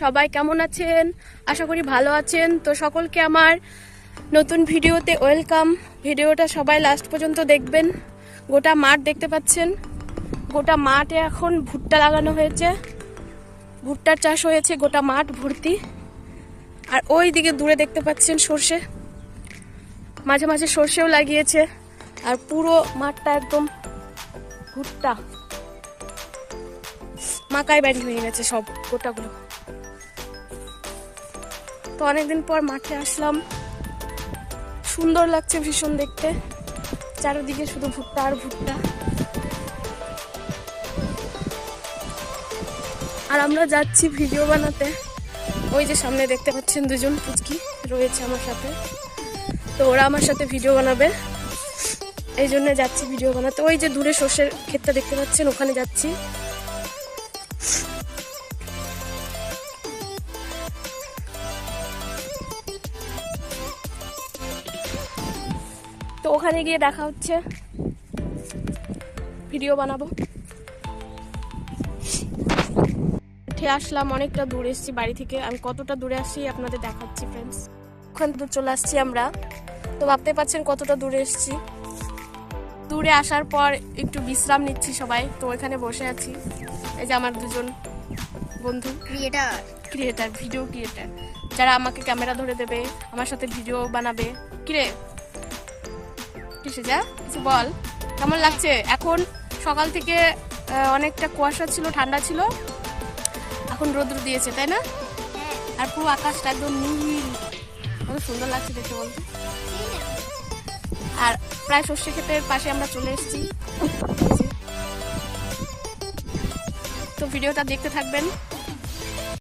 সবাই কেমন আছেন? আশা করি ভালো আছেন। তো সকলকে আমার নতুন ভিডিওতে ওয়েলকাম। ভিডিওটা সবাই লাস্ট পর্যন্ত দেখবেন। গোটা মাঠ দেখতে পাচ্ছেন। গোটা মাঠে এখন ভুট্টা লাগানো হয়েছে। ভুট্টার চাষ হয়েছে গোটা মাঠ ভর্তি। আর ওই দিকে দূরে দেখতে পাচ্ছেন সর্ষে। মাঝে মাঝে সর্ষেও লাগিয়েছে। আর পুরো মাঠটা একদম ভুট্টা। মাকাই বাড়ি হয়ে গেছে সব গোটাগুলো। তো অনেকদিন পর মাঠে আসলাম। সুন্দর লাগছে ভীষণ দেখতে। চারিদিকে শুধু ভুট্টা আর ভুট্টা। আর আমরা যাচ্ছি ভিডিও বানাতে। ওই যে সামনে দেখতে পাচ্ছেন দুজন পুচকি রয়েছে আমার সাথে। তো ওরা আমার সাথে ভিডিও বানাবে। এই জন্য যাচ্ছি ভিডিও বানাতে। ওই যে দূরে সর্ষের ক্ষেতটা দেখতে পাচ্ছেন, ওখানে যাচ্ছি। তো ওখানে গিয়ে দেখা হচ্ছে। ভিডিও বানাবো। উঠে আসলাম অনেকটা দূরে এসেছি বাড়ি থেকে। আমি কতটা দূরে আসছি আপনাদের দেখাচ্ছি ফ্রেন্ডস ওখান থেকে চলে আসছি আমরা। তো ভাবতে পারছেন কতটা দূরে এসেছি। দূরে আসার পর একটু বিশ্রাম নিচ্ছি সবাই। তো ওইখানে বসে আছি। এই যে আমার দুজন বন্ধু। ক্রিয়েটার ক্রিয়েটার ভিডিও ক্রিয়েটার যারা আমাকে ক্যামেরা ধরে দেবে আমার সাথে ভিডিও বানাবে। কিরে? কিসে যা কিছু বল। কেমন লাগছে? এখন সকাল থেকে অনেকটা কুয়াশা ছিল ঠান্ডা ছিল। এখন রোদ্র দিয়েছে তাই না? আর পুরো আকাশটা একদম নীল। কত সুন্দর লাগছে দেখতে বলতে। আর প্রায় শস্য ক্ষেতের পাশে আমরা চলে এসেছি। তো ভিডিওটা দেখতে থাকবেন।